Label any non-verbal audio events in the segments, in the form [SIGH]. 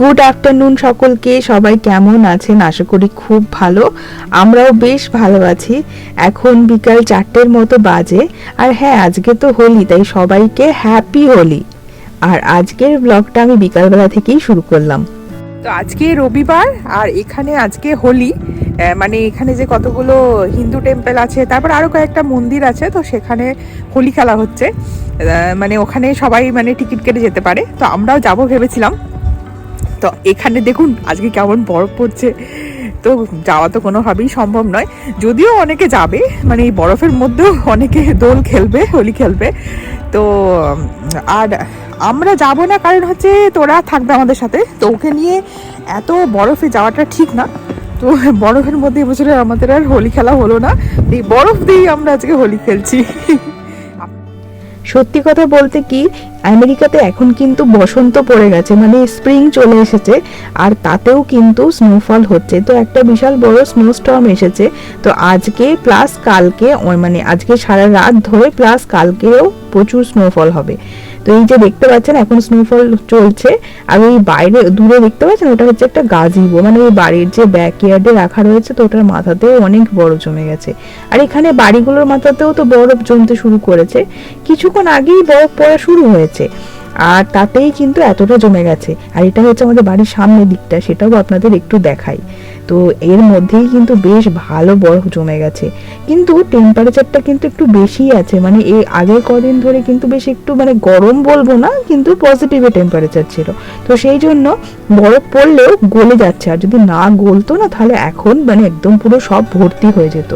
Good afternoon সকলকে, সবাই কেমন আছেন? আশা করি খুব ভালো। আমরাও বেশ ভালো আছি। এখন বিকাল চারটের মতো বাজে। আর হ্যাঁ আজকে তো হোলি, তাই সবাইকে হ্যাপি হোলি। আর আজকের ব্লগটা আমি বিকালবেলা থেকেই শুরু করলাম। তো আজকে রবিবার, আর এখানে আজকে হোলি। মানে এখানে যে কতগুলো হিন্দু টেম্পল আছে, তারপর আরও কয়েকটা মন্দির আছে, তো সেখানে হোলি খেলা হচ্ছে। মানে ওখানে সবাই মানে টিকিট কেটে যেতে পারে। তো আমরাও যাব ভেবেছিলাম। তো এখানে দেখুন, আজকে কেমন বরফ পড়ছে। তো যাওয়া তো কোনোভাবেই সম্ভব নয়। যদিও অনেকে যাবে মানে এই বরফের মধ্যেও অনেকে দোল খেলবে, হোলি খেলবে। তো, আর আমরা যাব না, কারণ হচ্ছে তোরা থাকবে আমাদের সাথে। তো ওকে নিয়ে এত বরফে যাওয়াটা ঠিক না। তো বরফের মধ্যে এবছরে আমাদের আর হোলি খেলা হলো না। এই বরফ দিয়েই আমরা আজকে হোলি খেলছি। সত্যি কথা বলতে কি, আমেরিকাতে এখন কিন্তু বসন্ত পড়ে গেছে মানে স্প্রিং চলে এসেছে, আর তাতেও কিন্তু স্নোফল হচ্ছে। তো একটা বিশাল বড় স্নোস্টর্ম এসেছে, তো আজকে প্লাস কালকে মানে আজকে সারা রাত ধরে প্লাস কালকেও প্রচুর স্নোফল হবে। তো এই যে দেখতে পাচ্ছেন, এখন স্নোফল চলছে। আর ওই বাইরে, দূরে দেখতে পাচ্ছেন, ওটা হচ্ছে একটা গাজিবো মানে ওই বাড়ির যে ব্যাকইয়ার্ডে রাখা রয়েছে, তো ওটার মাথাতেও অনেক বরফ জমে গেছে। আর এখানে বাড়িগুলোর মাথাতেও তো বরফ জমতে শুরু করেছে। কিছুক্ষণ আগেই বরফ পড়া শুরু হয়েছে। আর তাতেই কিন্তু এতটা জমে গেছে। আর এটা হচ্ছে আমাদের বাড়ির সামনের দিকটা, সেটাও আপনাদের একটু দেখাই। তো এর মধ্যেই কিন্তু বেশ ভালো বরফ জমে গেছে। কিন্তু টেম্পারেচারটা কিন্তু একটু বেশি আছে। মানে এই আগের কদিন ধরে কিন্তু বেশ একটু মানে গরম বলব না, কিন্তু পজিটিভে টেম্পারেচার ছিল। তো সেই জন্য বরফ পড়লেও গলে যাচ্ছে। আর যদি না গলতো না, তাহলে এখন মানে একদম পুরো সব ভর্তি হয়ে যেত।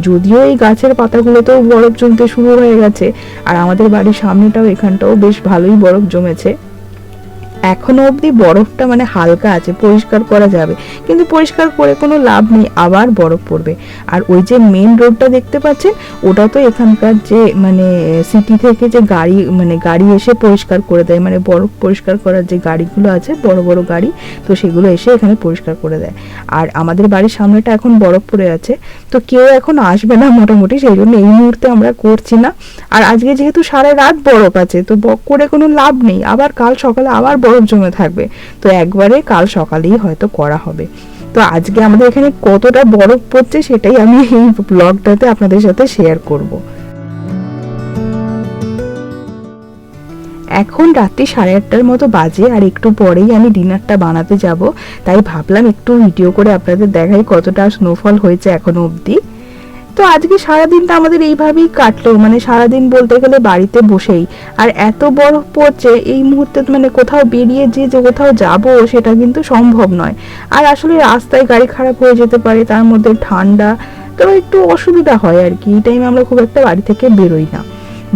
যদিও এই গাছের পাতাগুলোতেও বরফ জমতে শুরু হয়ে গেছে। আর আমাদের বাড়ির সামনেটাও এখানটাও বেশ ভালোই বরফ জমেছে। এখনও অবধি বরফটা মানে হালকা আছে, পরিষ্কার করা যাবে। কিন্তু পরিষ্কার করে কোনো লাভ নেই, আবার বরফ পড়বে। আর ওই যে মেন রোডটা দেখতে পাচ্ছেন, ওটা তো এখানকার যে মানে সিটি থেকে যে গাড়ি মানে গাড়ি এসে পরিষ্কার করে দেয়। মানে বরফ পরিষ্কার করার যে গাড়িগুলো আছে, বড় বড় গাড়ি, তো সেগুলো এসে এখানে পরিষ্কার করে দেয়। আর আমাদের বাড়ির সামনেটা এখন বরফ পড়ে আছে, তো কেউ এখন আসবে না মোটামুটি, সেই জন্য এই মুহূর্তে আমরা করছি না। আর আজকে যেহেতু সারা রাত বরফ আছে, তো করে কোনো লাভ নেই। আবার কাল সকালে আবার বরফ জমে থাকবে। তো একবারে কাল সকালেই হয়তো করা হবে। তো আজকে আমাদের এখানে কতটা বরফ পড়ছে সেটাই আমি এই ব্লগটাতে আপনাদের সাথে শেয়ার করব। এখন রাত্রি সাড়ে আটটার মতো বাজে আর একটু পরেই আমি ডিনারটা বানাতে যাব। তাই ভাবলাম একটু ভিডিও করে আপনাদের দেখাই কতটা স্নোফল হয়েছে এখনও অবধি। তো আজকে সারাদিনটা আমাদের এইভাবেই কাটলো মানে সারাদিন বলতে গেলে বাড়িতে বসেই। আর এত বরফ পড়ছে এই মুহূর্তে মানে কোথাও বেরিয়ে যে যে কোথাও যাব সেটা কিন্তু সম্ভব নয়। আর আসলে রাস্তায় গাড়ি খারাপ হয়ে যেতে পারে, তার মধ্যে ঠান্ডা, তো একটু অসুবিধা হয় আর কি। এই টাইমে আমরা খুব একটা বাড়ি থেকে বেরোই না।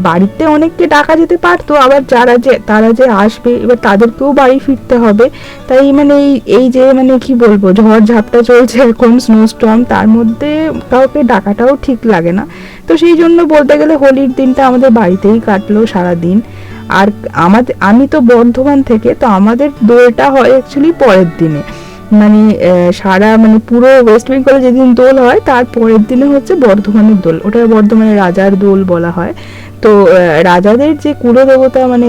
বাড়িতে অনেককে ডাকা যেতে পারতো, আবার যারা যে, তারা যে আসবে, এবার তাদেরকেও বাড়ি ফিরতে হবে। তাই মানে এই এই যে মানে কি বলব, ঝড় ঝাপটা চলছে এখন স্নোস্টর্ম তার মধ্যে কাউকে ডাকাটাও ঠিক লাগে না। তো সেই জন্য বলতে গেলে হোলির দিনটা আমাদের বাড়িতেই কাটলো সারা দিন আর আমাদের আমি তো বর্ধমান থেকে, তো আমাদের দোলটা হয় অ্যাকচুয়ালি পরের দিনে। মানে সারা মানে পুরো ওয়েস্ট বেঙ্গলে যেদিন দোল হয়, তার পরের দিনে হচ্ছে বর্ধমানের দোল। ওটা বর্ধমানের রাজার দোল বলা হয়। তো রাজাদের যে কুলদেবতা মানে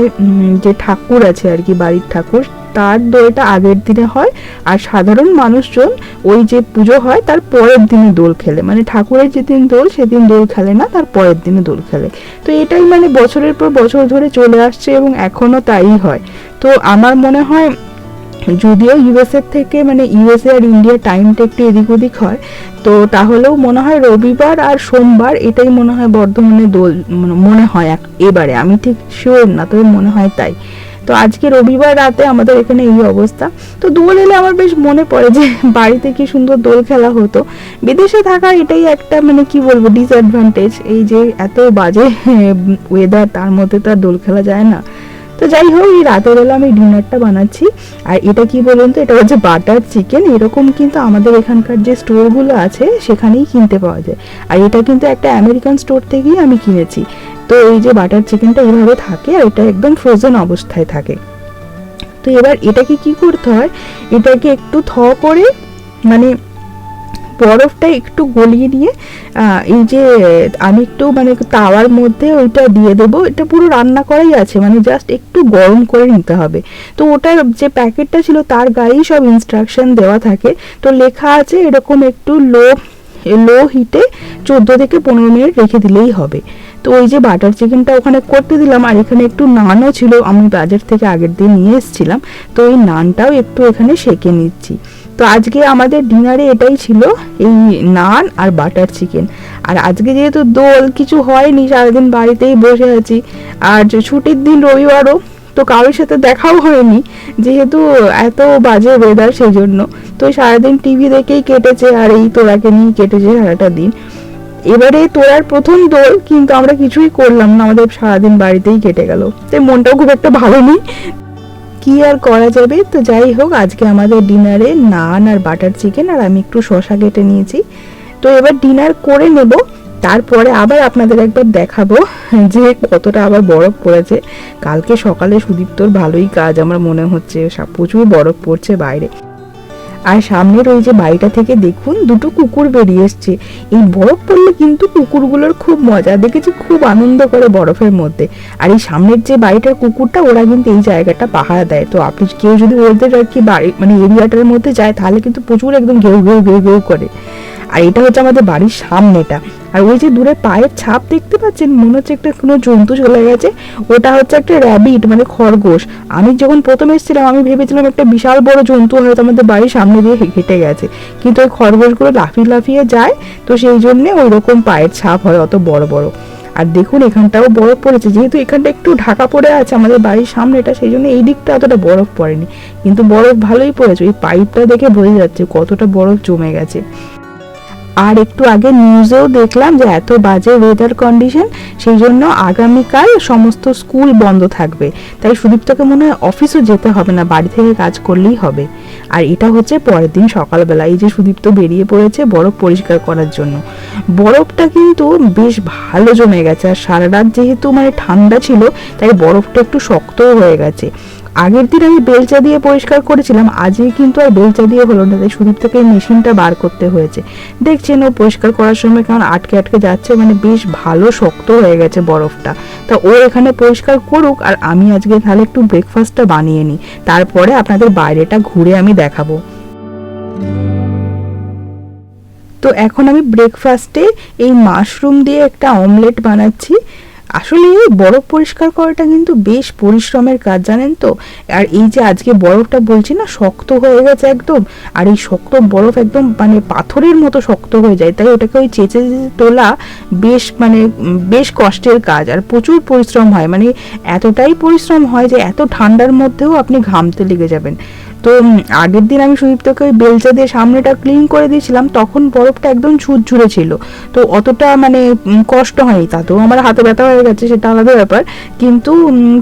যে ঠাকুর আছে আর কি, বাড়ির ঠাকুর, তার দোলটা আগের দিনে হয় আর সাধারণ মানুষজন ওই যে পুজো হয়, তার পরের দিনে দোল খেলে। মানে ঠাকুরের যেদিন দোল, সেদিন দোল খেলে না, তার পরের দিনে দোল খেলে। তো এটাই মানে বছরের পর বছর ধরে চলে আসছে এবং এখনও তাই হয়। তো আমার মনে হয় যদিও ইউএসএ থেকে মানে ইউএসএ আর ইন্ডিয়ার টাইমটা একটু এদিক ওদিক হয়, তো তাহলেও মনে হয় রবিবার আর সোমবার এটাই মনে হয় বর্ধমানে দোল মানে মনে হয় এবারে, আমি ঠিক শিওর না, তবে মনে হয় তাই। তো আজকে রবিবার রাতে আমাদের এখানে এই অবস্থা। তো দোল এলে আমার বেশ মনে পড়ে যে [LAUGHS] বাড়িতে কি সুন্দর দোল খেলা হতো। বিদেশে থাকা এটাই একটা মানে কি বলব ডিসঅ্যাডভান্টেজ এই যে এত বাজে [LAUGHS] ওয়েদার তার মধ্যে তো আর দোল খেলা যায় না। তো যাই হোক, এই রাতের বেলা আমি ডিনারটা বানাচ্ছি। আর এটা কি বলুন তো, এটা হচ্ছে বাটার চিকেন। এরকম কিন্তু আমাদের এখানকার যে স্টোরগুলো আছে, সেখানেই কিনতে পাওয়া যায়। আর এটা কিন্তু একটা আমেরিকান স্টোর থেকেই আমি কিনেছি। তো এই যে বাটার চিকেনটা এইভাবে থাকে, আর এটা একদম ফ্রোজেন অবস্থায় থাকে। তো এবার এটাকে কি করতে হয়, এটাকে একটু থ করে মানে বরফটা একটু গলিয়ে নিয়ে এই যে আমি একটু মানে তাওয়ার মধ্যে ওইটা দিয়ে দেবো। এটা পুরো রান্না করাই আছে মানে জাস্ট একটু গরম করে নিতে হবে। তো ওটার যে প্যাকেটটা ছিল তার গায়েই সব ইনস্ট্রাকশন দেওয়া থাকে। তো লেখা আছে এরকম একটু লো লো হিটে চোদ্দ থেকে পনেরো মিনিট রেখে দিলেই হবে। তো ওই যে বাটার চিকেনটা ওখানে করতে দিলাম, আর এখানে একটু নানও ছিল, আমি বাজার থেকে আগের দিন নিয়ে এসেছিলাম। তো ওই নানটাও একটু এখানে সেকে নিচ্ছি। তো আজকে আমাদের ডিনারে এটাই ছিল, এই নান আর বাটার চিকেন। আর আজকে যেহেতু দোল, কিছু হয়নি, সারাদিন বাড়িতেই বসে আছি। আর ছুটির দিন রবিবারও, তো কারোর সাথে দেখাও হয়নি, যেহেতু এত বাজে ওয়েদার সেই জন্য তো সারাদিন টিভি দেখেই কেটেছে, আর এই তোরাকে নিয়েই কেটেছে সারাটা দিন। এবারে তোরার প্রথম দোল, কিন্তু আমরা কিছুই করলাম না, আমাদের সারাদিন বাড়িতেই কেটে গেল। তাই মনটাও খুব একটা ভালো নেই। কি আর করা যাবে? তো যাই হোক, আজকে আমাদের ডিনারে নান আর বাটার চিকেন, আর আমি একটু শশা কেটে নিয়েছি। তো এবার ডিনার করে নেব, তারপরে আবার আপনাদের একবার দেখাবো যে কতটা আবার বরফ পড়েছে। কালকে সকালে সুদীপ্তর ভালোই কাজ, আমার মনে হচ্ছে প্রচুর বরফ পড়ছে বাইরে। আর সামনের ওই যে বাড়িটা থেকে দেখুন দুটো কুকুর বেরিয়ে এসছে। এই বরফ পড়লে কিন্তু কুকুরগুলোর খুব মজা, দেখেছি খুব আনন্দ করে বরফের মধ্যে। আর এই সামনের যে বাড়িটার কুকুরটা, ওরা কিন্তু এই জায়গাটা পাহারা দেয়। তো আপনি কেউ যদি ওদের আর কি বাড়ি মানে এরিয়াটার মধ্যে যায়, তাহলে কিন্তু প্রচুর একদম ঘেউ ঘেউ ঘেউ ঘেউ করে। আর এটা হচ্ছে আমাদের বাড়ির সামনেটা। আর ওই যে দূরে পায়ের ছাপ দেখতে পাচ্ছেন? মনে হচ্ছে একটা কোনো জন্তু চলে গেছে। ওটা হচ্ছে একটা র্যাবিট মানে খরগোশ। আমি যখন প্রথম এসেছিলাম, আমি ভেবেছিলাম একটা বিশাল বড় জন্তু হয়তো আমাদের বাড়ির সামনে দিয়ে হেঁটে গেছে। কিন্তু ওই খরগোশগুলো লাফিয়ে লাফিয়ে যায়, তো সেই জন্যে ওই রকম পায়ের ছাপ হয়, অত বড় বড়। আর দেখুন, এখানটাও বরফ পড়েছে। যেহেতু এখানটা একটু ঢাকা পড়ে আছে, আমাদের বাড়ির সামনেটা, সেই জন্য এই দিকটা অতটা বরফ পড়েনি। কিন্তু বরফ ভালোই পড়েছে। ওই পাইপটা দেখে বোঝা যাচ্ছে কতটা বরফ জমে গেছে। আর একটু আগে নিউজেও দেখলাম যে এত বাজে ওয়েদার কন্ডিশন সেই জন্য আগামীকাল সমস্ত স্কুল বন্ধ থাকবে। তাই সুদীপ্তকে মনে হয় অফিসও যেতে হবে না, বাড়ি থেকে কাজ করলেই হবে। আর এটা হচ্ছে পরের দিন সকালবেলা, এই যে সুদীপ্ত বেরিয়ে পড়েছে বরফ পরিষ্কার করার জন্য। বরফটা কিন্তু বেশ ভালো জমে গেছে, আর সারা রাত যেহেতু মানে ঠান্ডা ছিল, তাই বরফটা একটু শক্তও হয়ে গেছে। আগের দিন আমি বেলচা দিয়ে পরিষ্কার করেছিলাম আজকে কিন্তু আর বেলচা দিয়ে হলো না। তাই সুদীপ থেকে মেশিনটা বার করতে হয়েছে। দেখছেন ও পরিষ্কার করার সময় কেমন আটকে আটকে যাচ্ছে মানে বেশ ভালো শক্ত হয়ে গেছে বরফটা। তা ও এখানে পরিষ্কার করুক, আর আমি আজকে তাহলে একটু ব্রেকফাস্টটা বানিয়ে নিই। তারপরে আপনাদের বাইরেটা ঘুরে আমি দেখাবো। তো এখন আমি ব্রেকফাস্টে এই মাশরুম দিয়ে একটা অমলেট বানাচ্ছি। আসলে এই বরফ পরিষ্কার করাটা কিন্তু বেশ পরিশ্রমের কাজ, জানেন তো? আর এই যে আজকে বরফটা বলছি না, শক্ত হয়ে গেছে একদম। আর এই শক্ত বরফ একদম মানে পাথরের মতো শক্ত হয়ে যায়, তাই ওটাকে ওই চেঁচে তোলা বেশ মানে বেশ কষ্টের কাজ। আর প্রচুর পরিশ্রম হয় মানে এতটাই পরিশ্রম হয় যে এত ঠান্ডার মধ্যেও আপনি ঘামতে লেগে যাবেন। তো আগের দিন আমি সুদীপ্তকে ওই বেলচা দিয়ে সামনেটা ক্লিন করে দিয়েছিলাম, তখন বরফটা একদম ঝুরঝুরে ছিল। তো অতটা মানে কষ্ট হয়নি, তাতেও আমার হাতে ব্যথা হয়ে গেছে, সেটা আলাদা ব্যাপার। কিন্তু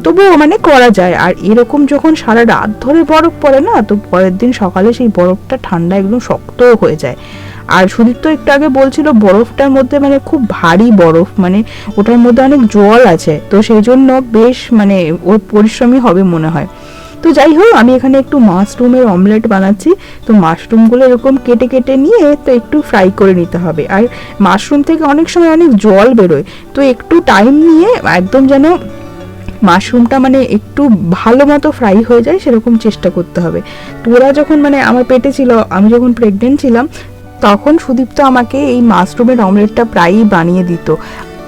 তবুও মানে করা যায়। আর এরকম যখন সারা রাত ধরে বরফ পড়ে না, তো পরের দিন সকালে সেই বরফটা ঠান্ডা একদম শক্তও হয়ে যায়। আর সুদীপ তো একটু আগে বলছিল, বরফটার মধ্যে মানে খুব ভারী বরফ মানে ওটার মধ্যে অনেক জল আছে। তো সেই জন্য বেশ মানে ওর পরিশ্রমী হবে মনে হয়। তো যাই হোক আমি এখানে একটু মাশরুমের অমলেট বানাচ্ছি। তো মাশরুমগুলো এরকম কেটে কেটে নিয়ে তো একটু ফ্রাই করে নিতে হবে। আর মাশরুম থেকে অনেক সময় অনেক জল বেরোয়। তো একটু টাইম নিয়ে একদম যেন মাশরুমটা মানে একটু ভালো মতো ফ্রাই হয়ে যায়, সেরকম চেষ্টা করতে হবে। তোরা যখন মানে আমার পেটে ছিল, আমি যখন প্রেগনেন্ট ছিলাম, তখন সুদীপ্ত আমাকে এই মাশরুমের অমলেটটা প্রায়ই বানিয়ে দিত।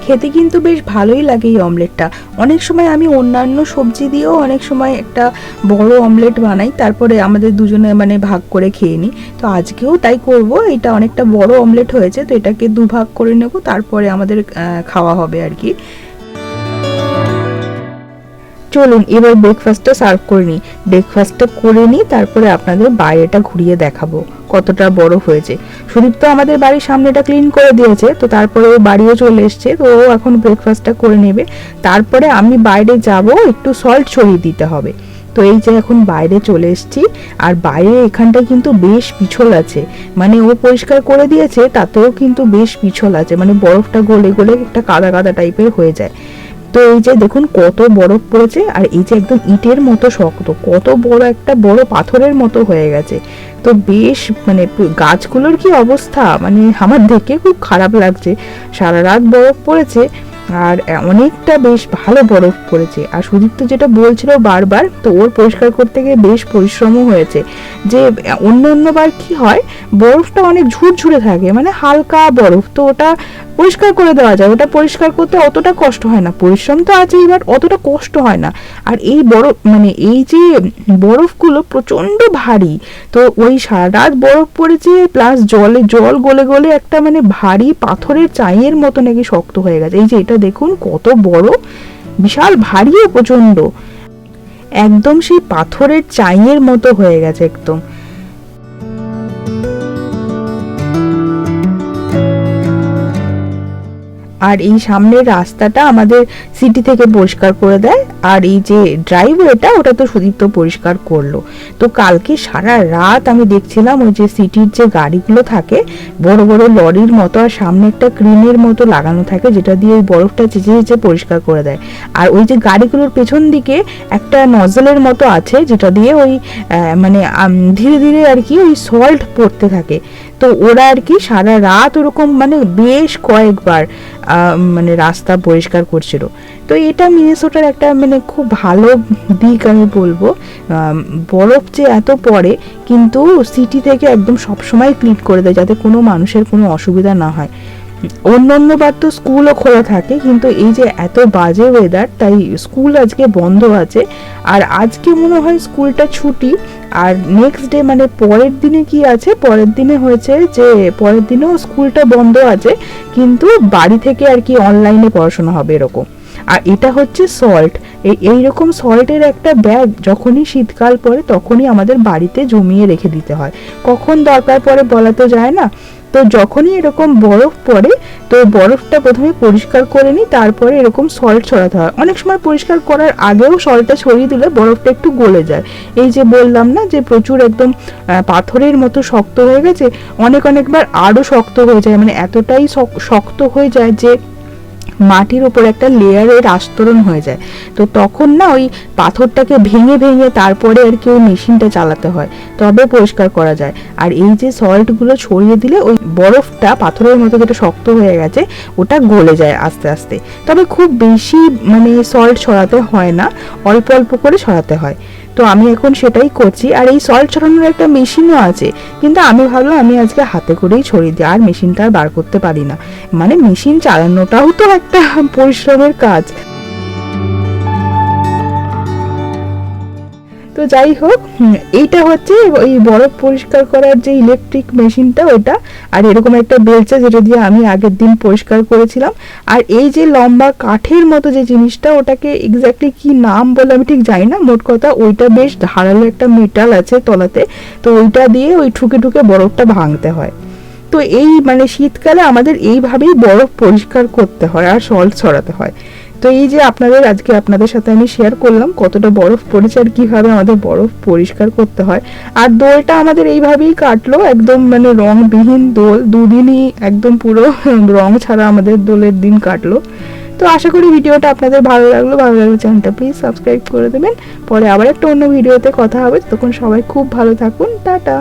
খেতে কিন্তু বেশ ভালোই লাগে এই অমলেটটা। অনেক সময় আমি অন্যান্য সবজি দিয়েও অনেক সময় একটা বড় অমলেট বানাই, তারপরে আমাদের দুজনে মানে ভাগ করে খেয়ে নিই। তো আজকেও তাই করব, এটা অনেকটা বড় অমলেট হয়েছে, তো এটাকে দুভাগ করে নেব, তারপরে আমাদের খাওয়া হবে আর কি। চলুন, এবার ব্রেকফাস্টটা সার্ভ করে নিই। ব্রেকফাস্টটা করে নিই তারপরে আপনাদের বাইরেটা ঘুরিয়ে দেখাবো, কতটা বড় হয়েছে। সুদীপ তো আমাদের বাড়ির সামনেটা ক্লিন করে দিয়েছে, তো তারপরে ও বাড়িও চলে এসছে, তো ও এখন ব্রেকফাস্টটা করে নেবে। তারপরে আমি বাইরে যাব, একটু সল্ট ছড়িয়ে দিতে হবে। তো এই যে এখন বাইরে চলে এসেছি, আর বাইরে এখানটা কিন্তু বেশ পিছল আছে। মানে ও পরিষ্কার করে দিয়েছে, তাতেও কিন্তু বেশ পিছল আছে। মানে বরফটা গলে গলে একটা কাদা কাদা টাইপের হয়ে যায়। তো এই যে দেখুন কত বরফ পড়েছে, আর এই যে একদম ইটের মতো শক্ত, কত বড় একটা বড় পাথরের মতো হয়ে গেছে। তো বেশ মানে গাছগুলোর কি অবস্থা? মানে আমার দেখে খুব খারাপ লাগছে। সারা রাত বরফ পড়েছে, আর অনেকটা বেশ ভালো বরফ পড়েছে। আর সুদীপ্ত যেটা বলছিল বারবার, তো ওর পরিষ্কার করতে গিয়ে বেশ পরিশ্রমও হয়েছে। যে অন্য অন্যবার কি হয়, বরফটা অনেক ঝুরঝুরে থাকে মানে হালকা বরফ, তো ওটা পরিষ্কার করে দেওয়া যায়। ওটা পরিষ্কার করতে অতটা কষ্ট হয় না। পরিশ্রম তো আছেই বাট অতটা কষ্ট হয় না। আর এই বরফ মানে এই যে বরফগুলো প্রচণ্ড ভারী, তো ওই সারা রাত বরফ পড়েছে প্লাস জলে, জল গলে গলে একটা মানে ভারী পাথরের চাইয়ের মতো নাকি শক্ত হয়ে গেছে। এই যে এটা দেখুন, কত বড়, বিশাল ভারীও প্রচণ্ড। একদম সেই পাথরের চাইয়ের মতো হয়ে গেছে একদম। আর এই সামনের রাস্তাটা আমাদের সিটি থেকে পরিষ্কার করে দেয়। আর এই যে ড্রাইভওয়েটা ওটা তো সুদীপ্ত পরিষ্কার করল। তো কালকে সারা রাত আমি দেখছিলাম ওই যে সিটির যে গাড়িগুলো থাকে, বড় বড় লরির মতো আর সামনে একটা ক্রিমের মতো লাগানো থাকে, যেটা দিয়ে ওই বরফটা চেঁচে চেঁচে পরিষ্কার করে দেয়। আর ওই যে গাড়িগুলোর পেছন দিকে একটা নজলের মতো আছে, যেটা দিয়ে ওই মানে ধীরে ধীরে আর কি ওই সল্ট পড়তে থাকে। তো ওরা আর কি সারা রাত ওরকম মানে বেশ কয়েকবার মানে রাস্তা পরিষ্কার করছিল। তো এটা মিনেসোটার একটা মানে খুব ভালো দিক আমি বলব। বরফ যে এত পড়ে, কিন্তু সিটি থেকে একদম সবসময় ক্লিন করে দেয়, যাতে কোনো মানুষের কোনো অসুবিধা না হয়। অন্য অন্যবার তো স্কুলও খোলা থাকে, কিন্তু এই যে এত বাজে ওয়েদার তাই স্কুল আজকে বন্ধ আছে। আর আজকে মনে হয় স্কুলটা ছুটি, আর নেক্সট ডে মানে পরের দিনে কি আছে? পরের দিনে হয়েছে যে, পরের দিনেও স্কুলটা বন্ধ আছে, কিন্তু বাড়ি থেকে আর কি অনলাইনে পড়াশোনা হবে এরকম। আর এটা হচ্ছে সল্ট এই এইরকম সল্টের একটা ব্যাগ যখনই শীতকাল পড়ে, তখনই আমাদের বাড়িতে জমিয়ে রেখে দিতে হয়। কখন দরকার পড়ে বলা তো যায় না তো যখনই এরকম বরফ পড়ে, তো বরফটা প্রথমে পরিষ্কার করে নিই, তারপরে এরকম সল্ট ছড়াতে হয়। অনেক সময় পরিষ্কার করার আগেও সল্টটা ছড়িয়ে দিলে বরফটা একটু গলে যায়। এই যে বললাম না যে প্রচুর একদম পাথরের মতো শক্ত হয়ে গেছে, অনেক অনেকবার আরও শক্ত হয়ে যায়। মানে এতটাই শক্ত হয়ে যায় যে মাটির উপর একটা লেয়ারের আস্তরণ হয়ে যায়। তো তখন না ওই পাথরটাকে ভেঙে ভেঙে তারপরে আর কি ওই মেশিনটা চালাতে হয়। তবে পরিষ্কার করা যায়। আর এই যে সল্টগুলো ছড়িয়ে দিলে ওই বরফটা পাথরের মতো যেটা শক্ত হয়ে গেছে, ওটা গলে যায় আস্তে আস্তে। তবে খুব বেশি মানে সল্ট ছড়াতে হয় না। অল্প অল্প করে ছড়াতে হয়। তো আমি এখন সেটাই করছি। আর এই সল্ট ছড়ানোর একটা মেশিনও আছে। কিন্তু আমি ভাবলাম আমি আজকে হাতে করেই ছড়িয়ে দিই, আর মেশিনটা আর বার করতে পারি না। মানে মেশিন চালানোটাও তো একটা পরিশ্রমের কাজ। তো যাই হোক এইটা হচ্ছে ওই বরফ পরিষ্কার করার যে ইলেকট্রিক মেশিনটা ওটা আর এরকম একটা বেলচা যেটা দিয়ে আমি আগের দিন পরিষ্কার করেছিলাম। আর এই যে লম্বা কাঠের মতো যে জিনিসটা, ওটাকে এক্স্যাক্টলি কি নাম বলে আমি ঠিক জানি না। মোট কথা ওইটা বেশ ধারালো একটা মেটাল আছে তলাতে। তো ওইটা দিয়ে ওই ঠুকে ঠুকে বরফটা ভাঙতে হয়। তো এই মানে শীতকালে আমাদের এইভাবেই বরফ পরিষ্কার করতে হয় আর সল্ট ছড়াতে হয়। তো এই যে আপনাদের, আজকে আপনাদের সাথে আমি শেয়ার করলাম কতটা বরফ পড়েছে আর কীভাবে আমাদের বরফ পরিষ্কার করতে হয়। আর দোলটা আমাদের এইভাবেই কাটলো, একদম মানে রংবিহীন দোল, দুদিনই একদম পুরো [LAUGHS] রং ছাড়া আমাদের দোলের দিন কাটলো। তো আশা করি ভিডিওটা আপনাদের ভালো লাগল ভালো লাগল চ্যানেলটা প্লিজ সাবস্ক্রাইব করে দেবেন। পরে আবার একটা অন্য ভিডিওতে কথা হবে তখন সবাই খুব ভালো থাকুন, টাটা।